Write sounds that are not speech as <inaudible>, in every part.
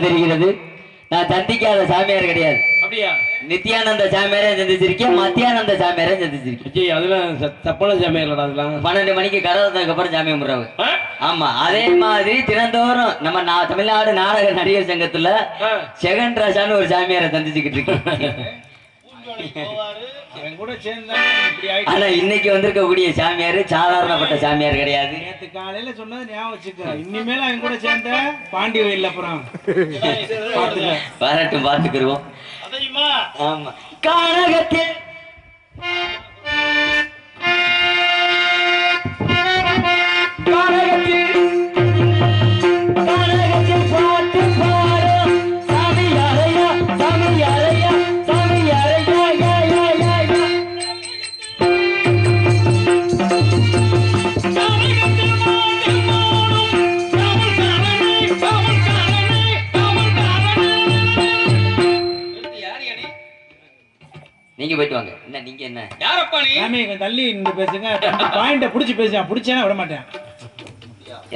போல் தெரிகிறது. நான் சந்திக்காத சாமியார் கிடையாது. அப்படியா? நித்யானந்த சாமியாரே சந்திச்சிருக்கேன் மத்தியானந்த சாமியாரே சந்திச்சிருக்கேன் அதெல்லாம் ச- தப்பான சமையலடா அதெல்லாம். பன்னெண்டு மணிக்கு கரவத்துக்கு அப்புறம் சாமி கும்பிடுறாங்க. ஆ? ஆமா அதே மாதிரி தினந்தோறும் நம்ம தமிழ்நாடு நாடக நடிகர் சங்கத்துல. செகண்ட் ராஜான்னு ஒரு சாமியாரை சந்திச்சுக்கிட்டு இருக்கேன். <laughs> ஆனா இன்னைக்கு வந்திருக்கக்கூடிய சாமியார் சாதாரணப்பட்ட சாமியார் கிடையாது. நேத்து காலையில சொன்னது ஞாபகம் வச்சுக்க. இனிமேல அவன் கூட சேர்ந்த பாண்டி வயல்ல அப்புறம். பாத்துக்க வரட்டும் பார்த்துக்கிருவோம். ஆமா. கானகத்தில் சாமி கொஞ்சம் தள்ளி நின்று பேசுங்க. பாயிண்ட புடிச்சு பேசுங்க. புடிச்சேனா விட மாட்டேன்.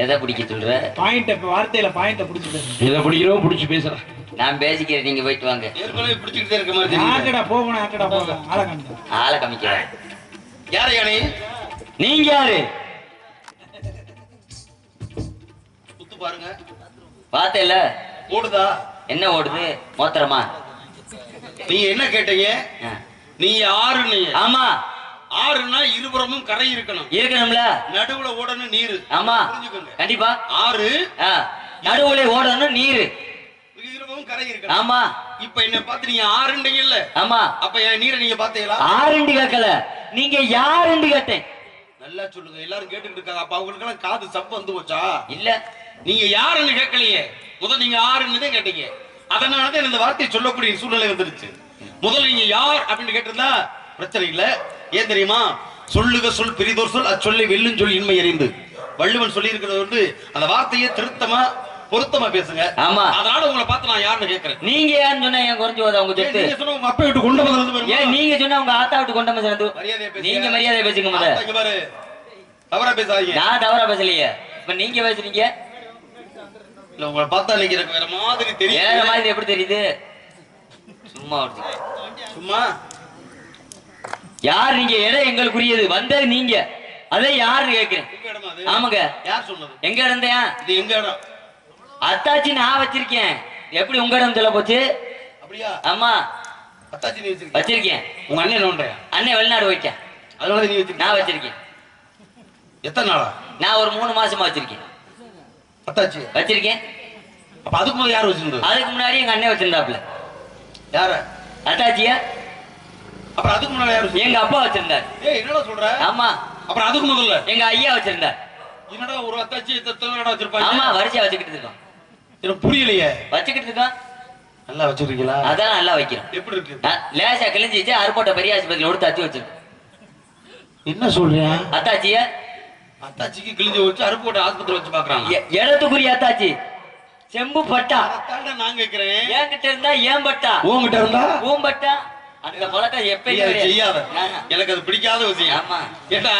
எதை பிடிக்க சொல்ற? பாயிண்ட இப்ப வார்த்தையில பாயிண்ட புடிச்சு பேசுங்க. இதை பிடிக்கிறோம் பிடிச்சி பேசுறேன் நான் பேசிக்கிறேன். நீங்க போயிட்டு வாங்க. ஏற்கனவே பிடிச்சிக்கிட்டே இருக்க மாதிரி ஆக்கடா போகணும் ஆக்கடா போகணும் ஆளை காமிச்சா ஆளை காமிக்கிறேன். யார் யானை? நீங்க யாரு? குத்து பாருங்க. பார்த்தேல ஓடுதா? என்ன ஓடுது? மோத்திரமா? நீங்க என்ன கேட்டீங்க? ஆ. நீங்க ஆறுன்னு ஆமா. ஆறுனா இருபுறமும் கரை இருக்கணும். இருக்கணும்ல? நடுவுல ஓடணும் நீரு. ஆமா. புரிஞ்சுக்கோங்க. கண்டிப்பா. ஆறு. நடுவுல ஓடணும் நீரு. இருபுறமும் கரை இருக்கணும். ஆமா. இப்ப என்ன பார்த்து நீங்க ஆறுண்டீங்கல்ல ஆமா. அப்ப நீரை நீங்க பாத்தீங்களா ஆறுண்டு கேட்கல. நீங்க யாருண்டு கேட்டேன்? நல்லா சொல்லுங்க. எல்லாரும் கேட்டுக்கிட்டு இருக்காங்க. அப்ப அவங்களுக்கு எல்லாம் காது சப்பு வந்து போச்சா? இல்ல. நீங்க யாருன்னு கேட்கலையே. முதல் நீங்க யாருன்னு தான் கேட்டீங்க. அதனாலதான் இந்த வார்த்தையை சொல்லக்கூடிய சூழ்நிலை வந்துருச்சு. முதல்ல நீங்க யார் அப்படின்னு கேட்டிருந்தா பிரச்சனை இல்ல. ஏன் தெரியுமா? சொல்லுக சொல் பெரிதோர் சொல் அச்சொல்லை வெல்லும் சொல் இன்மை அறிந்து. வள்ளுவன் சொல்லி இருக்கிறது வந்து அந்த வார்த்தையை திருத்தமா பொருத்தமா பேசுங்க. ஆமா. அதனால உங்களை பார்த்து நான் யாருன்னு கேட்கிறேன். நீங்க யாருன்னு சொன்னா ஏன் குறைஞ்சு போதா உங்க ஏன் சொத்து. சொன்ன உங்க அப்பா விட்டு கொண்டு வந்து? ஏன் நீங்க சொன்னா உங்க ஆத்தா விட்டு கொண்ட வந்து. நீங்க மரியாதை பேசுங்க முத ஆத்தா இங்க பாரு. தவறா பேசாதீங்க. நான் தவறா பேசலையே. இப்ப நீங்க பேசுறீங்க? இல்ல உங்களை பார்த்தா நீங்க எனக்கு வேற மாதிரி வேற தெரியும் மாதிரி எப்படி தெரியுது? சும்மா சும்மா? யார் நீங்க? இடம் எங்களுக்குரியது? வந்தது நீங்க. அதை யாருன்னு கேக்குறேன் ஆமாங்க. யார் சொன்னது? எங்க இருந்தேன் இது எங்க இடம்? அத்தாச்சி நான் வச்சிருக்கேன். எப்படி உங்க இடம் சொல்ல போச்சு? அப்படியா? ஆமா. அத்தாச்சி நீ வச்சிருக்க வச்சிருக்கேன். உங்க அண்ணன் பண்றியா அண்ணன் வெளிநாடு போயிட்டேன். அதனால நீ வச்சிருக்க நான் வச்சிருக்கேன். எத்தனை நாளா? நான் ஒரு மூணு மாசமா வச்சிருக்கேன். அத்தாச்சி? வச்சிருக்கேன். அப்ப அதுக்கு முதல்ல யார் வச்சிருந்தது? அதுக்கு முன்னாடி எங்க அண்ணன் வச்சிருந்தாப்ல யார? அத்தாச்சியா? அப்புறம் அதுக்கு முன்னாடி யார்? எங்க அப்பா வச்சிருந்தார். ஏய் என்னடா சொல்ற? ஆமா. அப்புறம் அதுக்கு முதல்ல? எங்க ஐயா வச்சிருந்தார். என்னடா ஒரு அத்தாச்சி எத்தனை நடா வச்சிருப்பாங்க? ஆமா வரிசையா வச்சுக்கிட்டு இருக்கோம். எனக்கு புரியலையே. வச்சுக்கிட்டு இருக்கோம். நல்லா வச்சிருக்கீங்களா? அதான் நல்லா வைக்கிறோம். எப்படி இருக்கு? லேசா கிழிஞ்சிச்சு அருப்போட்ட பெரிய ஆஸ்பத்திரியில கொடுத்து தச்சு வச்சிருக்கேன் என்ன சொல்றியா அத்தாச்சிய? அத்தாச்சிக்கு கிழிஞ்சு வச்சு அருப்பு போட்டு ஆஸ்பத்திரி வச்சு பாக்குறாங்க இடத்துக்குரிய அத்தாச்சி. செம்பு பட்டா. நான் கேக்குறேன். என்கிட்ட இருந்தா ஏன் பட்டா? உன்கிட்ட இருந்தா? பூம்பட்டா அந்த நீ எப்பயும் செய்யாத. எனக்கு அது பிடிக்காத விஷயம். ஆமா. ஏன்னா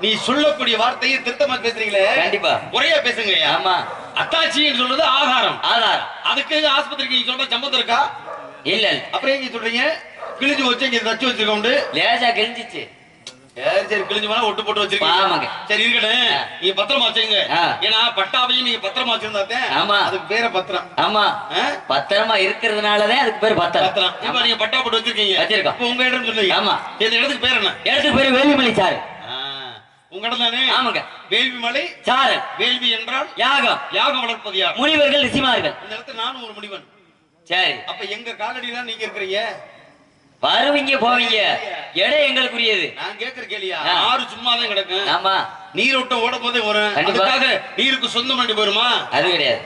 நீ சொல்லக்கூடிய வார்த்தையை திருத்தமா பேசுறீங்களே? கண்டிப்பா. முறையா பேசுங்க ஆமா. அத்தாச்சின்னு சொல்றது ஆதாரம். ஆதாரம். அதுக்கு ஆஸ்பத்திரிக்கு நீங்க சொல்ற சம்பந்தம் இருக்கா? இல்ல அப்புறம் ஏன் சொல்றீங்க? கிழிஞ்சு வச்சு இங்க தச்சு வச்சிருக்கோண்டு லேசா கிழிஞ்சிச்சு. சரி சரி கிழிஞ்சு வேணா ஒட்டு போட்டு வச்சிருக்கீங்க. ஆமாங்க. சரி இருக்கட்டும். நீங்க பத்திரமா வச்சுங்க. ஏன்னா பட்டாவையும் நீங்க பத்திரமா வச்சிருந்தாத்தேன் ஆமா. அதுக்கு பேர பத்திரம். ஆமா? பத்திரமா இருக்கிறதுனாலதான் அதுக்கு பேர் பத்திரம். பத்திரம். இப்ப நீங்க பட்டா போட்டு வச்சிருக்கீங்க. வச்சிருக்கோம். இப்ப உங்க இடம் சொன்னீங்க ஆமா. இந்த இடத்துக்கு பேர் என்ன? இடத்துக்கு பேரு வேலிமலி சாரு. உங்க இடம் தானே? ஆமாங்க. வேள்வி மலை சாரல் வேள்வி என்றால்? யாகம். யாகம் வளர்ப்பது யார்? முனிவர்கள் ரிஷிமார்கள். இந்த இடத்துல நானும் ஒரு முடிவன் சரி. அப்ப எங்க காலடியில நீங்க இருக்கிறீங்க? வருவீங்க போவீங்க. இடம் எங்களுக்குரியது. நான் கேக்குற கேளியா ஆ. ஆறு சும்மா தான் கிடக்கும். ஆமா. நீரோட்டம் ஓடும் போதே வரும். அதுக்காக நீருக்கு சொந்தம் பண்ணி போயிருமா? அது கிடையாது?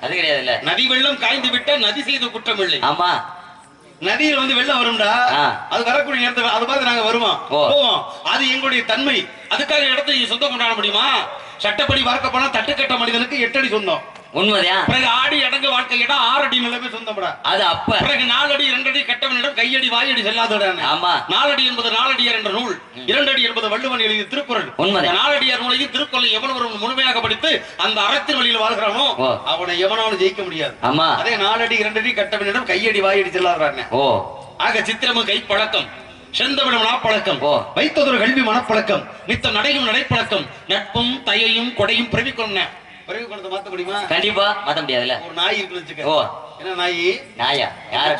அது கிடையாது இல்ல நதி வெள்ளம் காய்ந்து விட்ட நதி செய்த குற்றம் இல்லை. ஆமா. நதியில் வந்து வெள்ளம் வரும்டா. அது வரக்கூடிய நேரத்துல அது பார்த்து நாங்க வருவோம். போவோம். அது எங்களுடைய தன்மை. அதுக்காக இடத்தை நீங்க சொந்தம் கொண்டாட முடியுமா? சட்டப்படி பார்க்க போனா தட்டுக்கட்ட மனிதனுக்கு எட்டடி சொந்தம். உண்மைதான். பிறகு ஆடி அடங்கு வாழ்க்கை இடம் ஆறடி நிலமே சொந்தம்டா. அது அப்ப. பிறகு நாலடி இரண்டடி கட்டவனிடம் கையடி வாயடி செல்லாதடான் ஆமா. நாலடி என்பது நாலடியார் என்ற நூல். இரண்டடி என்பது வள்ளுவன் எழுதிய திருக்குறள். இந்த நாலடியார் நூலையும் திருக்குறளை எவன் ஒருவன் முழுமையாக படித்து அந்த அறத்தின் வழியில் வாழ்கிறானோ. அவனை எவனாலும் ஜெயிக்க முடியாது. ஆமா. அதே நாலடி இரண்டடி கட்டவனிடம் கையடி வாயடி செல்லாதடான் ஓ. ஆக சித்திரமும் கைப்பழக்கம் செந்தமிழும் நாப்பழக்கம் ஓ. வைத்ததொரு கல்வி மனப்பழக்கம் நித்தம் நடையும் நடைப்பழக்கம் நட்பும் தயையும் கொடையும் மாத்த முடியுமா கண்டிப்பா மாத்த முடியாதுல்ல ஒரு நாய் இருக்குன்னு வச்சுக்க ஓ என்ன நாய் நாயா யார.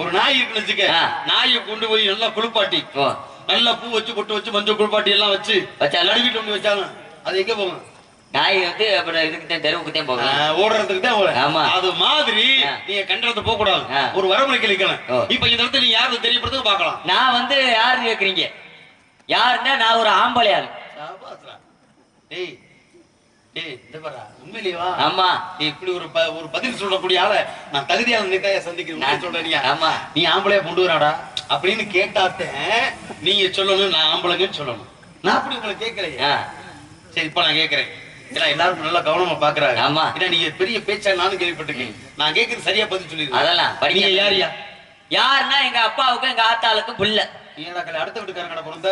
ஒரு நாய் இருக்குன்னு வச்சுக்க. நாயை கொண்டு போய் நல்லா குளிப்பாட்டி நல்லா பூ வச்சு பொட்டு வச்சு மஞ்சள் குளிப்பாட்டி எல்லாம் வச்சு வச்சாலும்? நடுவிட்டு ஒண்ணு வச்சாலும் அது எங்க போகும் நாய் வந்து அப்புறம் இதுக்கு தான் தெருவுக்கு தான் ஆ, போகும் ஓடுறதுக்கு தான் ஓடும். ஆமா. அது மாதிரி. நீங்க கண்டறத போக கூடாது. ஒரு வரமுறை கிளிக்கணும் ஓ. இப்ப இந்த இடத்துல நீ யாரு தெரியப்படுறது பார்க்கலாம் நான் வந்து யாருன்னு கேக்குறீங்க யாருன்னா நான் ஒரு ஆம்பளை ஆளு சாபாஸ்ரா. டேய் டேய் இந்த பாரா உண்மையிலேயே வா ஆமா. நீ இப்படி ஒரு ஒரு பதில் சொல்லக்கூடிய ஆளை நான் தகுதியான நிதாய சந்திக்கிறேன் சொல்றேனியா ஆமா. நீ ஆம்பளையா கொண்டு வராடா? அப்படின்னு கேட்டாத்தே நீங்க சொல்லணும் நான் ஆம்பளைங்கன்னு சொல்லணும். நான் அப்படி உங்களை கேட்கலையே. சரி இப்ப நான் கேட்கறேன். ஏன்னா எல்லாரும் நல்லா கவனமா பாக்குறாங்க ஆமா. ஏன்னா நீங்க பெரிய பேச்சா நானும் கேள்விப்பட்டிருக்கேன். நான் கேட்கறது சரியா பதில் சொல்லிருக்கேன் அதெல்லாம் படிக்க யாரியா யாருன்னா எங்க அப்பாவுக்கும் எங்க ஆத்தாளுக்கும் புள்ள. கல்யாணம் அடுத்த வீட்டுக்காரங்கடா பிறந்த?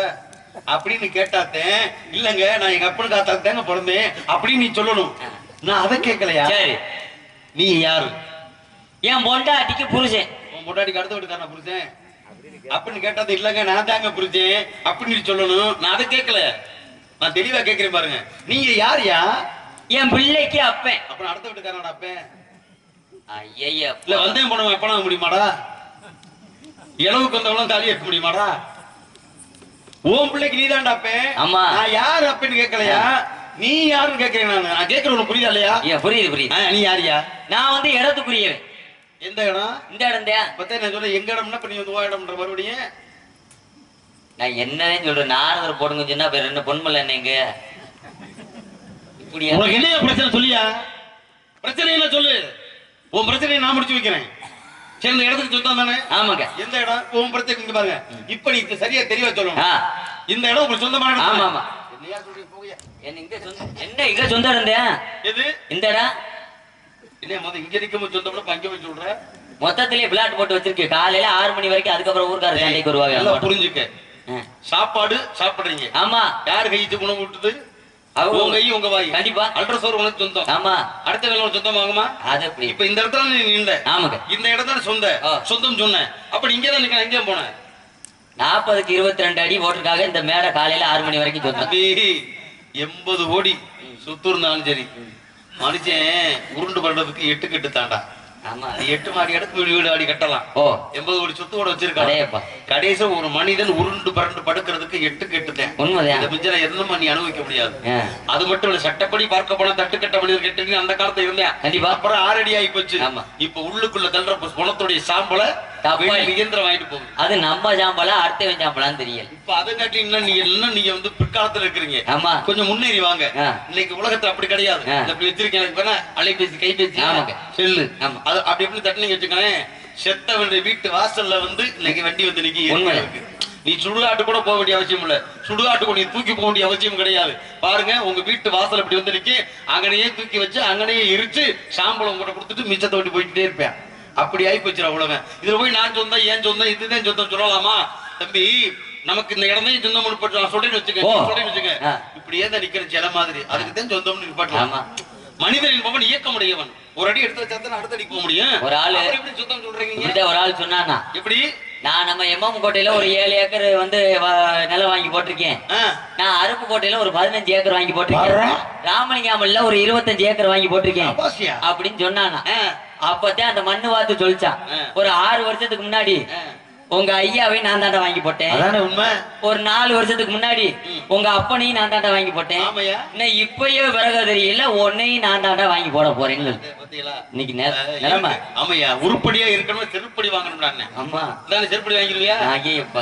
அப்படின்னு கேட்டாத்தேன் இல்லங்க நான் எங்க அப்பனுக்கு காத்தாக்கு தாங்க பிறந்தேன் அப்படின்னு நீ சொல்லணும். நான் அதை கேட்கலையா? சரி. நீ யாரு? என் பொண்டாட்டிக்கு புருஷன். உன் பொண்டாட்டிக்கு அடுத்த வீட்டுக்காரனா புரிச்சேன் அப்படின்னு கேட்டது இல்லங்க நான் தாங்க புரிச்சேன் அப்படின்னு சொல்லணும். நான் அதை கேட்கல. நான் தெளிவா கேட்கிறேன் பாருங்க. நீங்க யாருயா? என் பிள்ளைக்கு அப்பன். அப்புறம் அடுத்த வீட்டுக்காரனோட அப்பேன்? ஐயா இல்ல வந்தேன் போனவன் எப்பனா முடியுமாடா? இளவுக்கு வந்தவங்களும் தாலி எடுக்க முடியுமாடா? உன் பிள்ளைக்கு நீதான்டா அப்பேன் ஆமா. நான் யாரு அப்பன்னு கேட்கலையா? நீ யாருன்னு கேட்கிறேன் நான். நான் கேட்கற உனக்கு புரியுதா இல்லையா? புரியுது புரியுது. நீ யாரியா நான் வந்து இடத்துக்குரியவன். எந்த இடம்? இந்த இடம் தான். பத்தே நான் சொல்ல எங்க இடம்னா இப்ப நீ வந்து உன் இடம்ன்ற மறுபடியும். நான் என்னன்னு சொல்றேன் நாரதர் போடுங்க சொன்னா வேற என்ன பொன்மல்ல என்னங்க இப்படியா? உனக்கு என்ன பிரச்சனை சொல்லியா? பிரச்சனை என்ன சொல்லு? உன் பிரச்சனையை நான் முடிச்சு வைக்கிறேன். இந்த இடத்துக்கு சொந்தம் தானே? ஆமாங்க. எந்த இடம்? உன் பிரச்சனை இங்க பாருங்க. இப்ப நீ சரியா தெளிவா சொல்லணும். இந்த இடம் உங்களுக்கு சொந்தமான இடம்? ஆமா? ஆமா. என்ன இங்க சொந்த என்ன இங்க சொந்த இடம் எது? இந்த இடம்? என்ன முத இங்க நிக்கும் சொந்தம்னா இப்ப அங்க போய் சொல்ற? மொத்தத்திலேயே பிளாட் போட்டு வச்சிருக்கு. காலையில ஆறு மணி வரைக்கும் அதுக்கப்புறம் ஊர்க்கார சண்டைக்கு வருவாங்க புரிஞ்சுக்க. சாப்பாடு சாப்பிடுறீங்க. ஆமா. யார் கைச்சு உணவு விட்டுது? அவங்க- உங்க கை உங்க வாய் கண்டிப்பா. அல்ட்ராசோர் உனக்கு சொந்தம். ஆமா. அடுத்த வேலை உனக்கு சொந்தம் அது எப்படி? இப்ப இந்த இடத்துல நீ நின்ற. ஆமாங்க. இந்த இடம் தான் சொந்த. சொந்தம் சொன்னேன் அப்ப நீ இங்க தான் நிக்க எங்க போன. நாற்பதுக்கு இருபத்தி ரெண்டு அடி போட்டிருக்காங்க இந்த மேடை காலையில ஆறு மணி வரைக்கும் சொந்தம். எண்பது கோடி. சொத்து இருந்தாலும் சரி. மனுஷன் உருண்டு பண்றதுக்கு எட்டு கட்டு தாண்டா. ஆமா எட்டு மாடி இடத்துக்கு வீடு வீடு ஆடி கட்டலாம். ஓ. எண்பது கோடி சொத்து கூட வச்சிருக்காங்க அடேப்பா கடைசி ஒரு மனிதன் உருண்டு பரண்டு படுக்கிறதுக்கு எட்டு கெட்டுதேன் உண்மைதான். எதுவும் நீ அனுபவிக்க முடியாது. அது மட்டும் இல்ல சட்டப்படி பார்க்க போனா தட்டு கட்ட மனிதர் கெட்டு அந்த காலத்துல இருந்தேன். கண்டிப்பா. அப்புறம் ஆறடி ஆகி போச்சு. ஆமா. இப்ப உள்ளுக்குள்ள தள்ளுற குணத்துடைய சாம்பல அது நம்ம சாம்பலா அடுத்தவன் சாம்பலான்னு தெரியல. இப்ப அதை காட்டி இன்னும் நீங்க இன்னும் நீங்க வந்து பிற்காலத்துல இருக்கிறீங்க. ஆமா. கொஞ்சம் முன்னேறி வாங்க. இன்னைக்கு உலகத்துல அப்படி கிடையாது. இப்படி வச்சிருக்கேன் எனக்கு அலைபேசி கைபேசி. ஆமாங்க. செல்லு. ஆமா. அது அப்படி எப்படி தட்டுனீங்க வச்சுக்கோங்களேன். செத்தவனுடைய வீட்டு வாசல்ல வந்து இன்னைக்கு வண்டி வந்து நிக்கி. உண்மை. இருக்கு. நீ சுடுகாட்டு கூட போக வேண்டிய அவசியம் இல்ல. சுடுகாட்டு கூட நீ தூக்கி போக வேண்டிய அவசியம் கிடையாது. பாருங்க உங்க வீட்டு வாசல் இப்படி வந்து நிக்கி. அங்கனையே தூக்கி வச்சு அங்கனையே எரிச்சு சாம்பலம் உங்கள்கிட்ட கொடுத்துட்டு மிச்சத்தை ஓட்டி போயிட்டே இருப்பேன். அப்படி ஆகி போச்சு உலகம். இதுல போய் நான் சொந்தம் ஏன் சொந்தம் இதுதான் சொந்தம் சொல்லலாமா? தம்பி நமக்கு இந்த இடமே சொந்தம் முடிப்பட்டு நான் சொல்றேன்னு வச்சுக்க சொல்றேன்னு வச்சுக்க. இப்படியே தான் நிக்கிற சில மாதிரி. அதுக்கு தான் சொந்தம்னு நிப்பாட்டலாம். மனிதன் என்பவன் இயக்கமுடையவன். ஒரு அடி எடுத்து வச்சா தான் அடுத்த அடிக்கு போக முடியும். ஒரு ஆளு- எப்படி சுத்தம் சொல்றீங்க. ஒரு ஆள் சொன்னானா? எப்படி? நான் நம்ம எம்எம் கோட்டையில ஒரு ஏழு ஏக்கர் வந்து நிலம் வாங்கி போட்டிருக்கேன். நான் அருப்பு கோட்டையில ஒரு பதினஞ்சு ஏக்கர் வாங்கி போட்டிருக்கேன். ராமலிங்காமல்ல ஒரு இருபத்தஞ்சு ஏக்கர் வாங்கி போட்டிருக்கேன்? அப்படின்னு சொன்னானா. அப்பதான் அந்த மண்ணு வாத்து சொல்லிச்சான். ஒரு ஆறு வருஷத்துக்கு முன்னாடி. உங்க ஐயாவை நான் தாண்டா வாங்கி போட்டேன் உண்மை ஒரு நாலு வருஷத்துக்கு முன்னாடி. உங்க அப்பனையும் நான் தாண்டா வாங்கி போட்டேன் இன்னும் இப்பயே விறகு தெரியல உன்னையும் நான் தாண்டா வாங்கி போட போறேன்னு. பாத்தீங்களா இன்னைக்கு நெ- ஆ, நிலைமை. இருக்கு. ஆமையா உருப்படியா இருக்கணும் செருப்படி வாங்கணும்டா ஆமா. இதானே செருப்படி வாங்கிடுவியா ஐயப்பா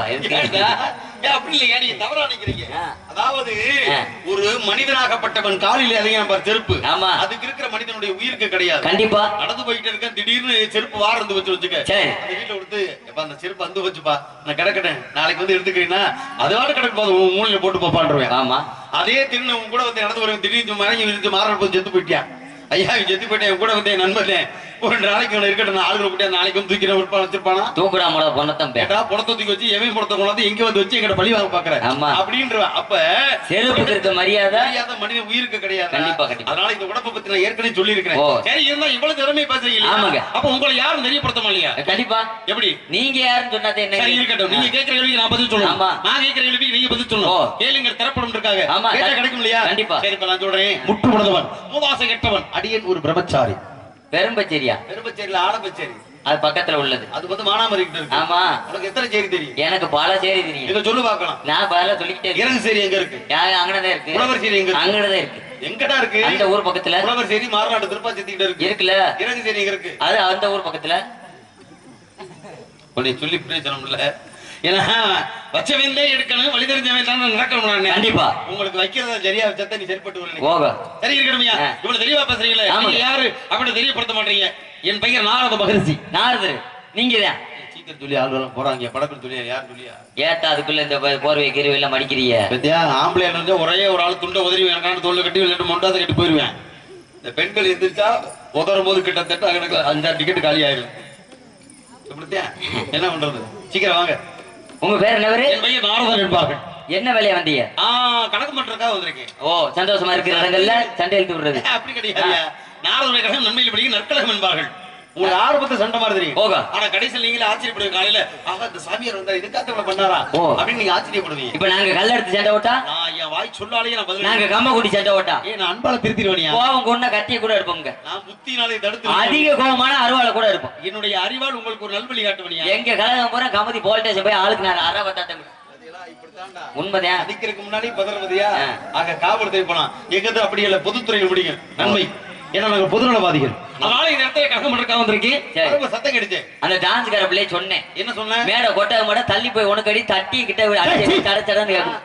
அப்படி இல்லையா நீங்க தவறா நினைக்கிறீங்க. அதாவது. ஒரு மனிதனாகப்பட்டவன் காலில் பாரு செருப்பு. ஆமா. அதுக்கு இருக்கிற மனிதனுடைய உயிருக்கு கிடையாது. கண்டிப்பா. நடந்து போயிட்டு இருக்க திடீர்னு செருப்பு வாரந்து வச்சு வச்சுக்க. அந்த வீட்டுல கொடுத்து எப்ப அந்த செருப்பு வந்து வச்சுப்பா. நான் கிடக்கட்டேன். நாளைக்கு வந்து எடுத்துக்கிறீங்கன்னா அதோட கிடக்கு போது உன் மூலையில போட்டு போப்பான்றுவேன் ஆமா. அதே உன் கூட வந்து நடந்து வருவேன் திடீர்னு மறைஞ்சு போது செத்து போயிட்டியா? ஐயா செத்து கூட வந்து என் நண்பனே ஒரு நாளைக்கு இருக்கட்டும் நான் ஆளுகளை கூட்டியா நாளைக்கு வந்து தூக்கி விற்பான் வச்சிருப்பானா தூக்குடா முட பொண்ணத்தம் பே கேட்டா புடத்தை தூக்கி வச்சு எவன் புடத்தை கொண்டாந்து எங்க வந்து வச்சு எங்கிட்ட பழி வாங்க பாக்குறேன் ஆமா. அப்படின்ற அப்ப செருப்புக்கு இருக்க மரியாதை? தெரியாத மனிதன் உயிருக்கு கிடையாது. கண்டிப்பா, கண்டிப்பா. அதனால இந்த உடம்பை பத்தி நான் ஏற்கனவே சொல்லி இருக்கிறேன் ஓ. சரி இருந்தா இவ்வளவு திறமை பேசுறீங்க? ஆமாங்க. அப்ப உங்களை யாரும் தெரியப்படுத்த இல்லையா? கண்டிப்பா. எப்படி? நீங்க யாருன்னு சொன்னாதே என்ன? சரி இருக்கட்டும். நீங்க கேட்கிற கேள்விக்கு நான் பதில் சொல்லணும். ஆமா. நான் கேட்கிற கேள்விக்கு நீங்க பதில். சொல்லணும். கேளுங்க திறப்படம் இருக்காங்க. ஆமா. கேட்டா கிடைக்கும் இல்லையா? கண்டிப்பா. சரி இப்ப நான் சொல்றேன். முட்டு முடந்தவன் மூவாசை கெட்டவன் அடியன் ஒரு பிரம்மச்சாரி. பெரும்பச்சேரியா? பெரும்பச்சேரியில ஆடம்பச்சேரி அது பக்கத்துல உள்ளது. அது வந்து மானாமரி ஆமா. உனக்கு எத்தனை சேரி தெரியும்? எனக்கு பல சேரி தெரியும். இத சொல்லு பார்க்கலாம். நான் பல சொல்லிக்கிட்டே இறங்கு சேரி எங்க இருக்கு? அங்கனதான் இருக்கு. உழவர் சேரி எங்க அங்கனதான் இருக்கு. எங்கடா இருக்கு? அந்த ஊர் பக்கத்துல. உழவர் சேரி மாறுநாடு திருப்பாச்சி கிட்ட இருக்கு. இருக்குல்ல. இறங்கு சேரி எங்க இருக்கு? அது அந்த ஊர் பக்கத்துல. உன்னை சொல்லி பிரயோஜனம்ல ஏன்னா வச்சவன்லே எடுக்கணும் வழி தெரிஞ்சவன் தான் நடக்கணும். கண்டிப்பா. உங்களுக்கு வைக்கிறதா சரியா வச்சா நீ சரிப்பட்டு வரல ஓக சரி இருக்கணும்யா. இவ்வளவு தெளிவா பேசுறீங்களே. யாரு? அப்படின்னு தெரியப்படுத்த மாட்டீங்க. என் பெயர் நாரத மகரிஷி. நாரதர். நீங்க தான் சீக்கிரம் சொல்லி ஆளுநர் போறாங்க. படப்பில் சொல்லியா யார் சொல்லியா ஏட்டா அதுக்குள்ள இந்த போர்வை கிருவி எல்லாம் மடிக்கிறீங்க. பத்தியா ஆம்பளை ஒரே ஒரு ஆள் துண்டை உதறி எனக்கான தோல்ல கட்டி விளையாட்டு மொண்டாத கட்டி போயிருவேன். இந்த பெண்கள் எந்திரிச்சா உதறும் போது கிட்டத்தட்ட அஞ்சாறு டிக்கெட் காலி எப்படித்தான் என்ன பண்றது? சீக்கிரம் வாங்க. உங்க பேர் என்ன பேரு என் பையன் நாரதன் என்ன வேலையா வந்தீங்க? கணக்கு பண்றதுக்காக வந்திருக்கேன். ஓ சந்தோஷமா இருக்கிற இடங்கள்ல சண்டை இழுத்து விடுறது. <laughs> அப்படி கிடையாது. நாரதுடைய கழகம் நன்மையில் படிக்க நற்கழகம் என்பார்கள். உங்களுக்கு ஆரம்பத்தை சண்டை மாதிரி தெரியும். ஓகா. ஆனா கடைசியில் நீங்களே ஆச்சரியப்படுவீங்க காலையில. ஆக இந்த சாமியார் வந்தா இதுக்காக இவ்வளவு பண்ணாரா. அப்படின்னு நீங்க ஆச்சரியப்படுவீங்க. இப்ப நாங்க கல்ல எடுத்து சண்டை ஓட்டா நான் என் வாய் சொல்லாலேயே நான் பதில் நாங்க கம்ம குடி சண்டை ஓட்டா ஏ நான் அன்பால திருத்திடுவேனியா? கோவம் கொண்ட கத்திய கூட இருப்போங்க நான் புத்தினாலே தடுத்து அதிக கோவமான அருவாளை கூட இருப்போம் என்னுடைய அறிவால் உங்களுக்கு ஒரு நல்வழி காட்டுவனியா? எங்க கழகம் பூரா கமதி போல்டேஜ் போய் ஆளுக்கு நான் அரை பத்தாட்டம் உண்மைதான். அதிக்கிறதுக்கு முன்னாடி பதறமதியா ஆ. ஆக காவல் போலாம் எங்கிறது அப்படி இல்ல பொதுத்துறையில் முடியும் நன்மை. ஏன்னா நாங்க பொதுநலவாதிகள் அதனால இந்த இடத்துல ககம் பண்றதுக்காக வந்திருக்கேன். ரொம்ப சத்தம் கிடைச்சு அந்த டான்ஸ் பிள்ளைய சொன்னேன். என்ன சொன்ன? மேட கொட்டக மாட தள்ளி போய் உனக்கு அடி தட்டி கிட்ட அடிச்சு தட தடன்னு கேட்கும்.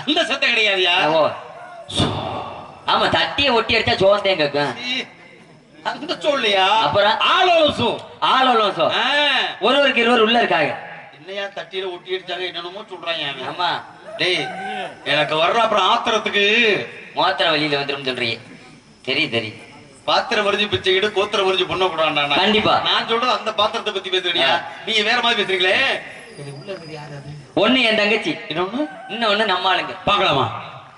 அந்த சத்தம் கிடையாதுயா? ஓ. ஆமா தட்டிய ஒட்டி அடிச்சா சோந்தேன் கேட்கும். அந்த சொல்லியா? அப்புறம்? ஆலோசு ஆளோலம் சோ ஒருவருக்கு இருவர் உள்ள இருக்காங்க. என்னையா தட்டியில ஒட்டி அடிச்சாங்க என்னென்னமோ சொல்றாங்க. ஆமா. டேய் எனக்கு வர்ற அப்புறம் ஆத்திரத்துக்கு. மோத்திர வழியில வந்துரும் சொல்றீங்க. தெரியும் தெரியும். பாத்திரம் மறிஞ்சு பிச்சைக்கிட்டு கோத்திரம் மறிஞ்சு பொண்ண கண்டிப்பா. நான் சொல்றது அந்த பாத்திரத்தை பத்தி பேசுறீங்க நீங்க வேற மாதிரி பேசுறீங்களே. ஒண்ணு என் தங்கச்சி. இன்னொன்னு? இன்னொன்னு நம்ம ஆளுங்க. பாக்கலாமா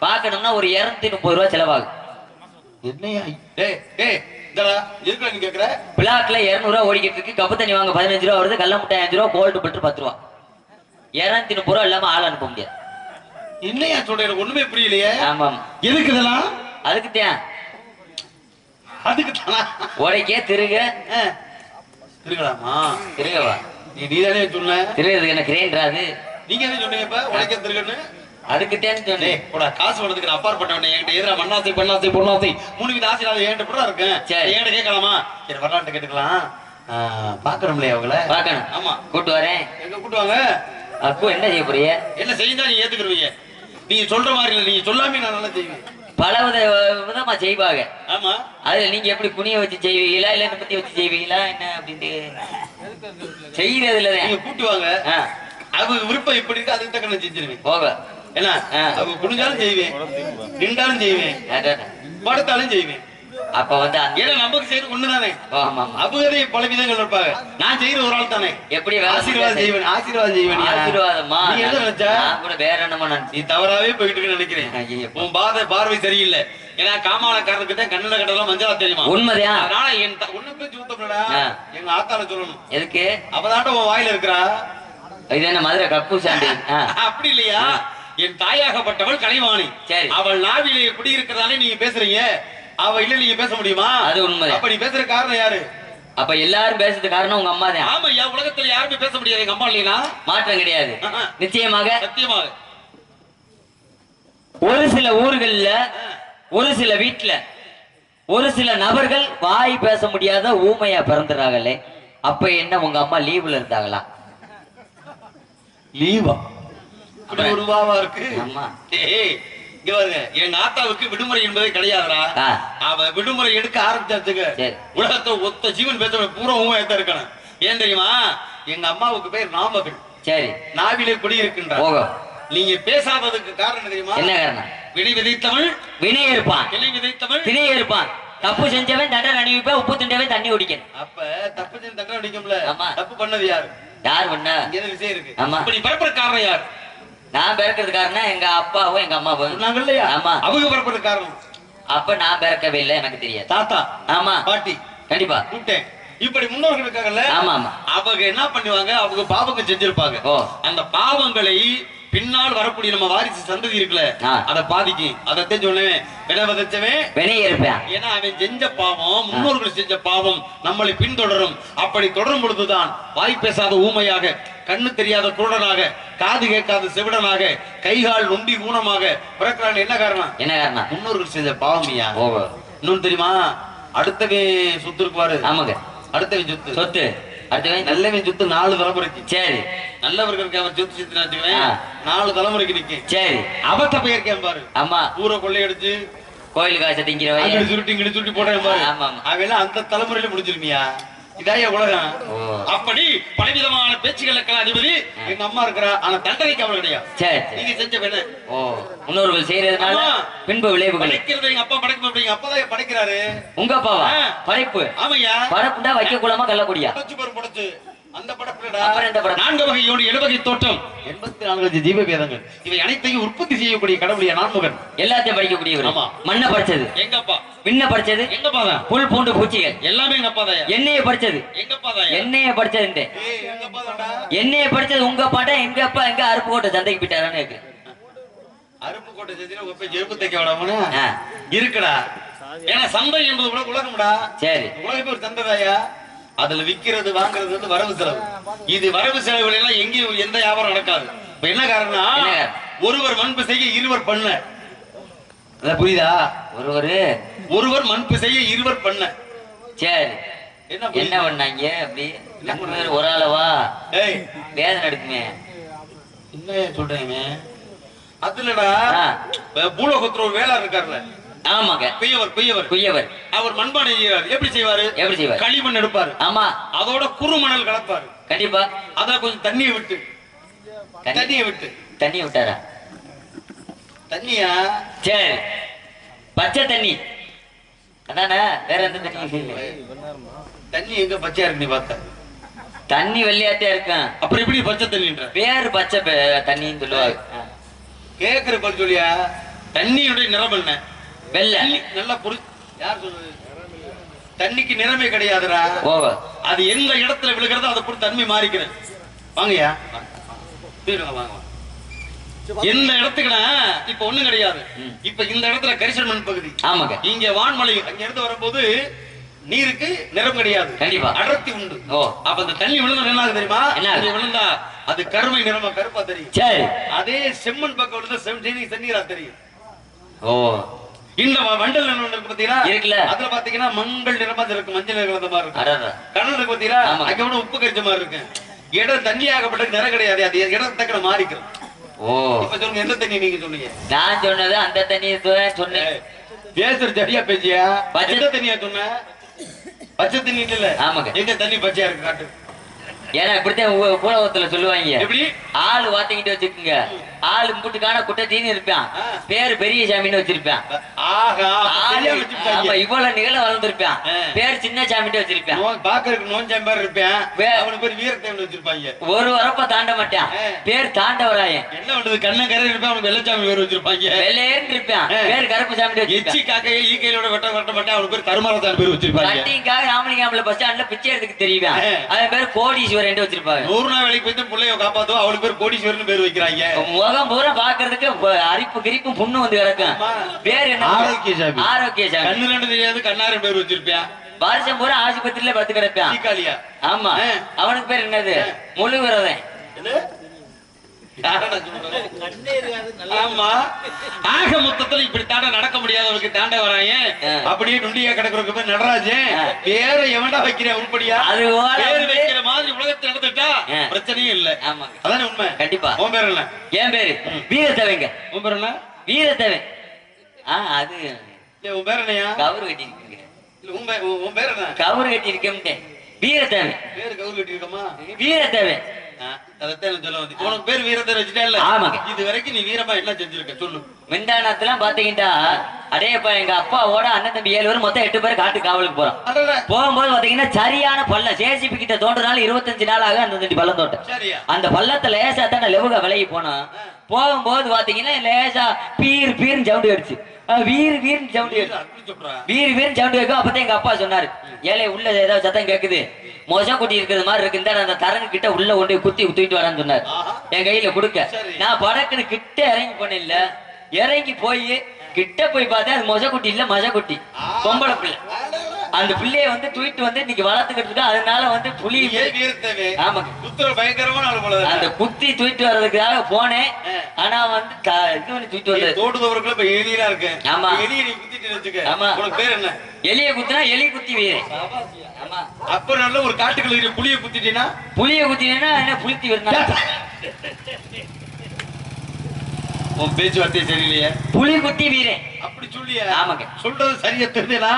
பாக்கணும்னா ஒரு இருநூத்தி முப்பது ரூபா செலவாகும். என்னையா? பிளாக்ல இருநூறு ரூபா ஓடிக்கிட்டு இருக்கு. கப்பு தண்ணி வாங்க பதினஞ்சு ரூபா வருது. கல்ல முட்டை அஞ்சு ரூபா கோல்டு பட்டு பத்து ரூபா. இருநூத்தி முப்பது ரூபா இல்லாம ஆள் அனுப்ப முடியாது. என்னையா சொல்ற எனக்கு ஒண்ணுமே புரியலையே. ஆமா ஆமா எதுக்கு இதெல்லாம்? அதுக்கு தான். அதுக்கு உடைக்கே திருக. இருக்கலாமா திருகவா. நீ நீதானே சொன்ன. திருகிறதுக்கு என்ன கிரேன்றாது நீங்க என்ன சொன்னீங்க இப்ப? உனக்கே திருக்கன்னு அதுக்கு தான் சொன்னேன் காசு வரதுக்கு நான் அப்பாற்பட்டவனே. என்கிட்ட எதிரா மண்ணாசை பண்ணாசை பொண்ணாசை மூணு வித ஆசை நான் என்கிட்ட கூட இருக்கேன். சரி. என்கிட்ட கேட்கலாமா? சரி வரலான்ட்டு கேட்டுக்கலாம். பாக்குறோம்லையா அவங்கள? பார்க்கணும். ஆமா. கூட்டு வரேன். எங்க கூட்டுவாங்க அப்போ என்ன செய்ய போறீங்க? என்ன செஞ்சா நீ ஏத்துக்கிருவீங்க? நீங்க சொல்ற மாதிரி இல்ல நீங்க சொல்லாமே நான் நல்லா செய்வேன். பல வித விதமா செய்வாங்க. ஆமா. அதுல நீங்க எப்படி குனிய வச்சு செய்வீங்களா இல்ல பத்தி வச்சு செய்வீங்களா என்ன அப்படின்ட்டு? செய்யறதுல நீங்க கூட்டுவாங்க. ஆ. அவங்க விருப்பம் எப்படி இருக்கு அதுக்கு தக்க நான் செஞ்சிருவேன். போக என்ன ஆ. அவங்க குனிஞ்சாலும் செய்வேன் நின்றாலும் செய்வேன். படுத்தாலும் செய்வேன். அப்ப வந்து ஏன்னா நமக்கு செய்யறது ஒண்ணுதானே? அபகதை பல விதங்கள் இருப்பாங்க நான் செய்யற ஒரு ஆள் தானே எப்படி ஆசீர்வாதம் செய்வேன் ஆசீர்வாதம் செய்வேன் ஆசீர்வாதமா? நீ என்ன நினைச்ச? நான் கூட வேற என்னமோ நீ தவறாவே போயிட்டு நினைக்கிறேன். உன் பாதை பார்வை சரியில்லை. ஏன்னா காமானக்காரனுக்கு தான் கண்ணல கடலாம் மஞ்சளா தெரியுமா? உண்மைதான். அதனால என் ஒண்ணு பேச்சு ஊத்தப்படா. எங்க ஆத்தால சொல்லணும். எதுக்கு? அவதாண்ட உன் வாயில இருக்கிறா. இது என்ன மதுரை கப்பு சாண்டி அப்படி இல்லையா? என் தாயாகப்பட்டவள் கலைவாணி. சரி. அவள் நாவிலே குடி இருக்கிறதாலே நீங்க பேசுறீங்க? அவ இல்ல நீங்க பேச முடியுமா? அது உண்மைதான். அப்ப நீ பேசுற காரணம் யாரு? அப்ப எல்லாரும் பேசுறது காரணம் உங்க அம்மா தான். ஆமா ஐயா உலகத்துல யாருமே பேச முடியாது எங்க அம்மா இல்லைனா மாற்றம் கிடையாது. நிச்சயமாக சத்தியமாக. ஒரு சில ஊர்கள்ல ஒரு சில வீட்டுல ஒரு சில நபர்கள் வாய் பேச முடியாத ஊமையா பிறந்துறாங்களே அப்ப என்ன உங்க அம்மா லீவ்ல இருந்தாங்களா? லீவா இப்படி ஒரு வாவா இருக்கு? ஆமா. இங்க பாருங்க எங்க ஆத்தாவுக்கு விடுமுறை என்பதே கிடையாதுடா. அவ விடுமுறை எடுக்க ஆரம்பிச்சாச்சுங்க சரி. உலகத்தை ஒத்த ஜீவன் பேச பூரவும் ஏத்த இருக்கணும். ஏன் தெரியுமா? எங்க அம்மாவுக்கு பேர் நாமகள் சரி. நாவிலே குடி இருக்கின்றார் போக நீங்க பேசாததுக்கு காரணம் தெரியுமா? என்ன காரணம்? வினை விதைத்தவள். வினை இருப்பான் கிளை விதைத்தவள். திணை இருப்பான் தப்பு செஞ்சவன் தண்டனை அணிவிப்பேன். உப்பு திண்டவன் தண்ணி குடிக்கணும். அப்ப தப்பு செஞ்சு தண்டனை அடிக்கும்ல. தப்பு பண்ணது யாரு? யார் பண்ணா? விஷயம் இருக்கு. ஆமா. இப்ப நீ பரப்புற காரணம் யார்? நான் பிறக்கிறது காரணம் எங்க அப்பாவும் எங்க அம்மாவும். சொன்னாங்க இல்லையா? ஆமா. அவங்க பரப்புற காரணம். அப்ப நான் பிறக்கவே இல்லை எனக்கு தெரியாது. தாத்தா ஆமா. பாட்டி கண்டிப்பா. கூப்பிட்டேன். இப்படி முன்னோர்கள் இருக்காங்கல்ல ஆமா ஆமா. அவங்க என்ன பண்ணுவாங்க? அவங்க பாவங்கள் செஞ்சிருப்பாங்க. அந்த பாவங்களை பின்னால் வரக்கூடிய நம்ம வாரிசு சந்ததி இருக்குல்ல. அத பாதிக்கும் அதத்தான் சொன்னேன் விட விதைச்சவன் வினைய இருப்பேன். ஏன்னா அவன் செஞ்ச பாவம் முன்னோர்கள் செஞ்ச பாவம் நம்மளை பின்தொடரும். அப்படி தொடரும் பொழுதுதான் வாய் பேசாத ஊமையாக கண்ணு தெரியாத குருடனாக காது கேட்காத செவிடனாக கைகால் நொண்டி ஊனமாக பிறக்கிறான். என்ன காரணம்? என்ன காரணம்? முன்னோர்கள் செஞ்ச பாவமியா இன்னொன்னு தெரியுமா? அடுத்தவன் சொத்து இருக்குவாரு. ஆமாங்க. அடுத்தவன் சொத்து. சொத்து. நல்லவன் சொத்து நாலு தலைமுறைக்கு. சரி. நல்லவர்களுக்கு அவன் சொத்து சித்து. நாலு தலைமுறைக்கு நிக்கும் சரி. அவத்த பெயர்க்கேன் பாரு. ஆமா. ஊரை கொள்ளையடிச்சு கோயில் காசை திங்கிறவன் சுருட்டி இங்கிட்டு சுருட்டி போட்டேன் பாரு. ஆமா. அவெல்லாம் அந்த தலைமுறையில முடிஞ்சிருமியா? இதாய உலகம். அப்படி பலவிதமான பேச்சுகளுக்கெல்லாம் அதிபதி எங்க அம்மா இருக்கிறா ஆனா தண்டனைக்கு அவள் கிடையாது. சரி நீங்க செஞ்ச பெண்ணு ஓ முன்னோர்கள் செய்யறதுனால. பின்பு விளைவுகள். படைக்கிறது எங்க அப்பா படைக்கும் அப்படி எங்க அப்பா தான் படைக்கிறாரு. உங்க அப்பாவா. படைப்பு. ஆமையா? படைப்புண்டா வைக்க கூடாம பாரு படைச்சு. அந்த படப்புலடா? நான்கு வகை யோடு எழுவகை தோற்றம். எண்பத்தி நான்கு ஜீவ வேதங்கள் இவை அனைத்தையும் உற்பத்தி செய்யக்கூடிய கடவுளிய நான்முகன். எல்லாத்தையும் படிக்கக்கூடியவர் ஆமா. மண்ணை படிச்சது எங்க அப்பா விண்ண படிச்சது எங்க அப்பா தான் புல் பூண்டு பூச்சிகள். எல்லாமே எங்க அப்பா தான் எண்ணெயை படிச்சது எங்க அப்பா தான் எண்ணெயை படிச்சது எண்ணெயை உங்க பாட்டா எங்க அப்பா எங்க அருப்பு கோட்டை சந்தைக்கு போயிட்டாரான்னு இருக்கு அருப்பு கோட்டை செஞ்சுட்டு உங்க போய் செருப்பு தைக்க விடாமனு ஆ. இருக்குடா. ஏன்னா சந்தை என்பது கூட உலகம்டா. சரி. உலகமே ஒரு சந்தைதாயா அதுல விக்கிறது வாங்குறது வந்து வரவு செலவு. இது வரவு செலவுகள் எல்லாம் எங்கேயும் எந்த வியாபாரம் நடக்காது. இப்ப என்ன காரணம்? ஒருவர் மண்பு செய்ய இருவர் பண்ண. அத புரியுதா? ஒருவரு. ஒருவர் மண்பு செய்ய இருவர் பண்ண. சரி. என்ன? பண்ணாங்க? அப்படி பேர் ஒரு ஆளவா ஏய். வேதனை எடுக்குமே. என்ன சொல்றீங்க? அதுலடா. பூலோகத்துல ஒரு வேளார் இருக்காருல்ல. ஆமாங்க. பெய்யவர் பெய்யவர் குய்யவர். அவர் மண்பானை செய்வார் எப்படி செய்வாரு? எப்படி செய்வார்? களிமண் எடுப்பாரு. ஆமா. அதோட குறுமணல் கலப்பாரு. கண்டிப்பா. அதுல கொஞ்சம் தண்ணியை விட்டு. தண்ணி. தண்ணியை விட்டு. தண்ணி விட்டாரா? தண்ணியா? சரி. பச்சை தண்ணி. அதானே? வேற எந்த தண்ணி. தண்ணி எங்க பச்சையா இருக்கு நீ பார்த்த? தண்ணி வெள்ளையாத்தே இருக்கும். அப்புறம் எப்படி பச்சை தண்ணின்ற? பேர் பச்சை தண்ணின்னு சொல்லுவாங்க ஆ. கேக்குற பதில் சொல்லியா? தண்ணியுடைய நிறம் என்ன வெள்ளை நல்லா புரி யார் சொல்றது? தண்ணிக்கு நிறமே கிடையாதுடா. அது எந்த இடத்துல விழுகிறதோ அதை பொறுத்து தன்மை மாறிக்கிறது வாங்கய்யா. வாங்க எந்த இடத்துக்குனா இப்ப ஒண்ணும் கிடையாது. இப்ப இந்த இடத்துல கரிசல் மண் பகுதி. ஆமாங்க. இங்க வான்மலை அங்க இருந்து வரும்போது நீருக்கு நிறம் கிடையாது. கண்டிப்பா. அடர்த்தி உண்டு. ஓ. அப்ப அந்த தண்ணி விழுந்தா என்ன தெரியுமா? என்ன விழுந்தா அது கருமை நிறமா கருப்பா தெரியும். சரி. அதே செம்மண் பக்கம் விழுந்தா செம்மணி தண்ணீரா தெரியும். ஓ. இந்த வண்டல் நிறம் இருக்கு பாத்தீங்களா? இருக்குல்ல. அதுல பாத்தீங்கன்னா மங்கள் நிறமா இருக்கு மஞ்சள் நிறம் கலந்த மாதிரி கடல் இருக்கு பாத்தீங்களா? ஆமா. அங்க விட உப்பு கரிச்ச மாதிரி இருக்கு. இடம் தண்ணியாகப்பட்ட நிறம் கிடையாது. அது இடம் தக்கன மாறிக்கும் ஓ. இப்ப சொல்லுங்க எந்த தண்ணி நீங்க சொன்னீங்க? நான் சொன்னது அந்த தண்ணியை சொன்னேன். பேசுற சரியா பேசியா? பச்சை- தண்ணியா சொன்ன? பச்சை தண்ணி இல்ல ஆமாங்க. எங்க தண்ணி பச்சையா இருக்கு காட்டு? ஏன்னா இப்படித்தான் ஊடகத்துல சொல்லுவாங்க. எப்படி? ஆள் வாத்திக்கிட்டு வச்சுக்கோங்க. ஆள் முட்டுக்கான குட்டத்தீன்னு இருப்பான். பேர் பெரிய சாமின்னு வச்சிருப்பான். ஆமா இவ்வளவு நிகழ வளர்ந்துருப்பான். பேர் சின்ன சாமிட்டு வச்சிருப்பான். பாக்குறதுக்கு நோஞ்சாம் பேர் இருப்பேன். வே- அவனுக்கு பேர் வீரத்தேவன் வச்சிருப்பாங்க. ஒரு வரப்ப தாண்ட மாட்டான். பேர் தாண்டவராயன். என்ன பண்றது? கண்ண கரை இருப்பேன் அவனுக்கு வெள்ளச்சாமி பேர் வச்சிருப்பாங்க. வெள்ளையேன்னு இருப்பான். பேர் கருப்பு சாமிட்டு வச்சிருப்பான். காக்கையை ஈக்கையிலோட வெட்ட வெட்ட மாட்டேன். அவனுக்கு பேர் கருமாரத்தான் பேர் வச்சிருப்பாங்க. கட்டிங்காக ராமலிங்காமல பஸ் ஸ்டாண்ட்ல பிச்சை எடுத்துக்கு தெரியுவான். அவன் பேர் கோடீஸ்வரன் வச்சிருப்பாங்க. நூறு நாள் வேலைக்கு போயிட்டு பிள்ளைய காப்பாத்துவோம். அவளுக்கு பேர் கோடீஸ்வரன் பேர் வைக்கிறாங்க. முகம் பூரா பாக்குறதுக்கு அரிப்பு கிரிப்பும் புண்ணு வந்து கிடக்கும். ஆமா. பேர் என்ன? ஆரோக்கிய சாமி. ஆரோக்கிய சாமி கண்ணு ரெண்டு தெரியாது கண்ணாரன் பேர் வச்சிருப்பேன் வருஷம் பூரா ஆஸ்பத்திரியில படுத்து கிடப்பான் தீக்காளியா? ஆமா. அவனுக்கு பேர் என்னது? முழு விரதன் என்ன? யாரை நான் சொல்றேன்? ஆமா. ஆக மொத்தத்துல இப்படி தாண்ட நடக்க முடியாதவனுக்கு தாண்ட வராங்க. அப்படியே நுண்டியா கிடக்குறவங்க பேர் நடராஜன். பேர எவன்டா வைக்கிற உருப்படியா? அது பேர் வைக்கிற மாதிரி உலகத்துல நடந்துட்டா. பிரச்சனையும் இல்ல. ஆமாங்க. அதானே உண்மை? கண்டிப்பா. உன் பேர் என்ன? என் பேரு வீரத்தவங்க. உன் பேர் என்ன? வீரத்தவன். ஆ அது இல்ல, உன் பேர் என்னையா? கவுரு கட்டி இருக்குங்க இல்ல, உன் பே- உன் பேர் என்ன? கவுரு கட்டி இருக்கேன் வீரத்தவன். பேரு கவுரு கட்டி இருக்கமா வீரத்தவன். நான் சொல்ல வந்து உனக்கு பேர் வீரத்தை வச்சுட்டேன்ல. ஆமாங்க. இது வரைக்கும் நீ வீரமா என்ன செஞ்சிருக்க சொல்லு. மிண்டானத்தெல்லாம் பாத்தீங்கன்னா அடேப்பா எங்க அப்பாவோட அண்ணன் தம்பி ஏழு பேர் மொத்தம் எட்டு பேர் காட்டு காவலுக்கு போறோம். போகும்போது பாத்தீங்கன்னா சரியான பள்ளம். ஜேசிபி கிட்ட தோன்றனால இருபத்தஞ்சு நாள் ஆக அந்த தண்டி பள்ளம் தோட்டம் அந்த பள்ளத்துல லேசா தானே லெவுக விலகி போனோம் போகும்போது பாத்தீங்கன்னா லேசா பீர் பீர்னு சவுண்டு அடிச்சு வீர் சவுண்டு சொல்றா. வீர் வீர் சவுண்ட் கேட்கும். அப்பதான் எங்க அப்பா சொன்னாரு. ஏலே உள்ள ஏதாவது சத்தம் கேக்குது. மொச குட்டி இருக்கிறது மாதிரி இருக்கு. இந்த அந்த தரங்கு கிட்ட உள்ள கொண்டு குத்தி தூக்கிட்டு வரான்னு சொன்னாரு. என் கையில கொடுக்க. நான் படக்குன்னு கிட்ட இறங்கி போனேன்ல. இறங்கி போய் கிட்ட போய் பார்த்தேன் அது மொச குட்டி இல்ல மச குட்டி. பொம்பளை பிள்ளை. அந்த பிள்ளைய வந்து தூக்கிட்டு வந்து இன்னைக்கு வளர்த்துக்கிட்டு இருக்கா அதனால வந்து புலி ஆமாங்க. குத்துற பயங்கரமான அந்த குத்தி தூக்கிட்டு வர்றதுக்காக போனேன். ஆனா வந்து இது பண்ணி தூக்கிட்டு வந்தது. தோடுதவருக்குள்ள இப்ப எலியா இருக்கு. ஆமா. எலியை நீ குத்திட்டு வச்சுக்க. ஆமா. உனக்கு பேர் என்ன? எலிய குத்துனா எலி குத்தி வீரன் ஆமா. அப்ப நல்ல ஒரு காட்டுக்குள்ள புளிய குத்திட்டீங்கன்னா புளிய குத்தினா என்ன புளித்தி வரணும் உன் பேச்சுவார்த்தை சரியில்லையே. புலி குத்தி வீரன். சொல்லிய ஆமாங்க. சொல்றது சரியா தெரிஞ்சா.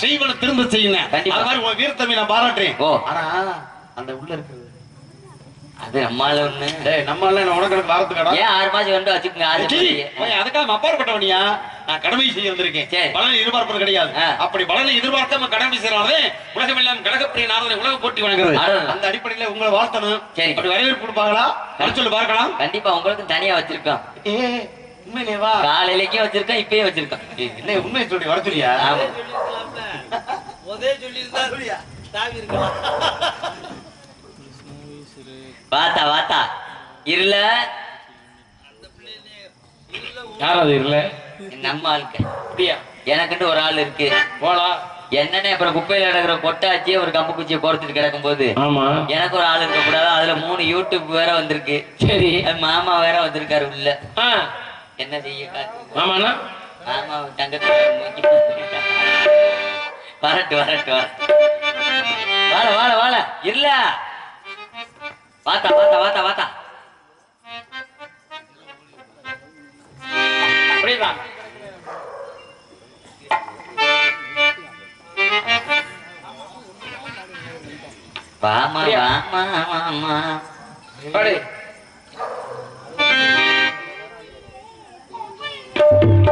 செய்வன திரும்ப கண்டிப்பா. அது மாதிரி உன் வீரத்தம்பி நான் பாராட்டுறேன் ஓ. ஆனா அந்த உள்ள இருக்கிறது அது நம்மால ஒண்ணு டேய் நம்ம எல்லாம் உனக்கு எனக்கு வாரத்துக்கடா ஏன் ஆறு மாசம் கண்டு வச்சுக்கோங்க ஆறு ஜி, மாசம் ஓய், அதுக்காக அப்பாற்பட்டவனியா நான் கடமை செய்ய வந்திருக்கேன். பலனை எதிர்பார்ப்பது கிடையாது. அப்படி பலனை எதிர்பார்க்காம கடமை செய்யறானே உலகம் எல்லாம் கடகப்பிரிய நாதனை உலக போட்டி வணங்குறது. அந்த அடிப்படையில உங்களை வாழ்த்தணும் சரி. அப்படி வரவேற்பு கொடுப்பாங்களா சொல்லி பார்க்கலாம் கண்டிப்பா உங்களுக்கும் தனியா வச்சிருக்கோம் ஏ உண்மையிலே வா காலையிலக்கும் வச்சிருக்கோம் இப்பயும் வச்சிருக்கோம் ஏய், என்ன உண்மையை சொல்லி வர சொல்லியா? வாத்தா வாத்தா. இருல யார் அது இல்ல நம்ம ஆளுக்கு அப்படியா? எனக்குன்ட்டு ஒரு ஆள் இருக்கு. போலா என்னன்னு அப்புறம் குப்பையில கிடக்குற கொட்டாச்சி ஒரு கம்பு குச்சியை பொறுத்துட்டு கிடக்கும் போது ஆமா. எனக்கு ஒரு ஆள் இருக்க கூடாது? அதுல மூணு யூடியூப் வேற வந்திருக்கு. சரி. மாமா வேற வந்திருக்காரு உள்ள. என்ன செய்ய ஆமாண்ணா? மாமா தங்கத்தை வரட்டு வரட்டு வர வாழ வாழ வாழ இல்ல. வாத்தா வாத்தா வாத்தா வாத்தா. அப்படிதான் வாமா வாமா வாமா. பாடு கண்ணே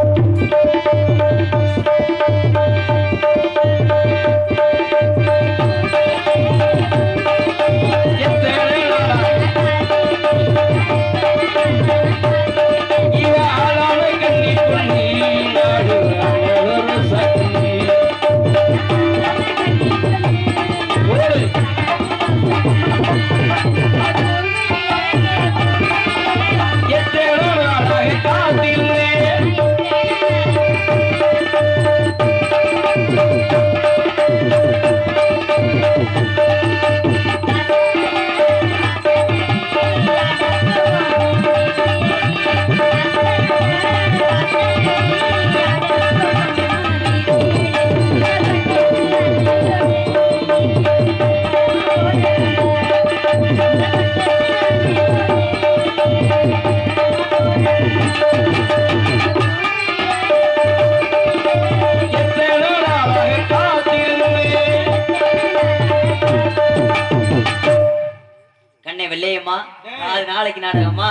நாளைக்கு நாடகமா?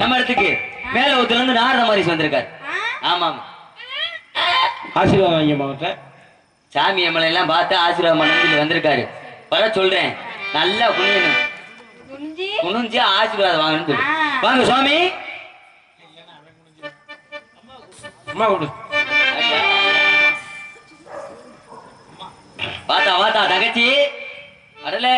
நம்ம இடத்துக்கு. மேல ஒருத்தர் வந்து நாரத மாதிரி வந்திருக்காரு ஆமா ஆமா ஆசீர்வாதம் வாங்கி மாவட்ட சாமி எம்மலை எல்லாம் பார்த்து ஆசீர்வாதம் பண்ணி வந்திருக்காரு. வர சொல்றேன். நல்லா குனியணும். குனிஞ்சி? ஆசீர்வாதம் வாங்கணும்னு சொல்லு. வாங்க சுவாமி. அம்மா கொடு. வாத்தா வாத்தா தங்கச்சி. அடலே